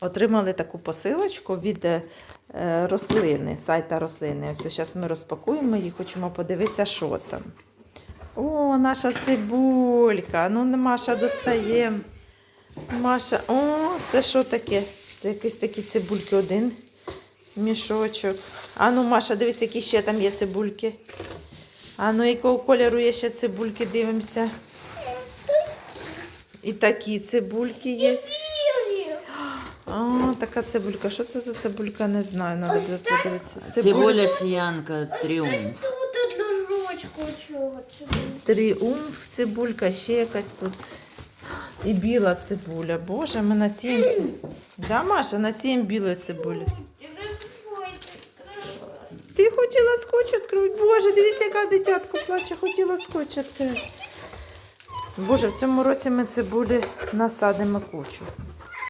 отримали таку посилочку від е, рослини, сайта рослини. Ось зараз ми розпакуємо її, хочемо подивитися, що там. О, наша цибулька. Ну, Маша достає. Маша, о, це що таке? Це якісь такі цибульки один мішочок. А ну, Маша, дивись, які ще там є цибульки. А ну, якого кольору є ще цибульки, дивимося. І такі цибульки є. Така цибулька. Що це за цибулька? Не знаю, треба буде подивитися. Цибуля сіянка тріумф. Тут дружочку. Тріумф, цибулька, ще якась тут. І біла цибуля. Боже, ми насіємося. Да, Маша, насіємо білої цибулі. Ти хотіла скотч відкрити? Боже, дивіться, яка дитятко плаче, хотіла скотч відкрити. Боже, в цьому році ми цибулі насадимо кучу.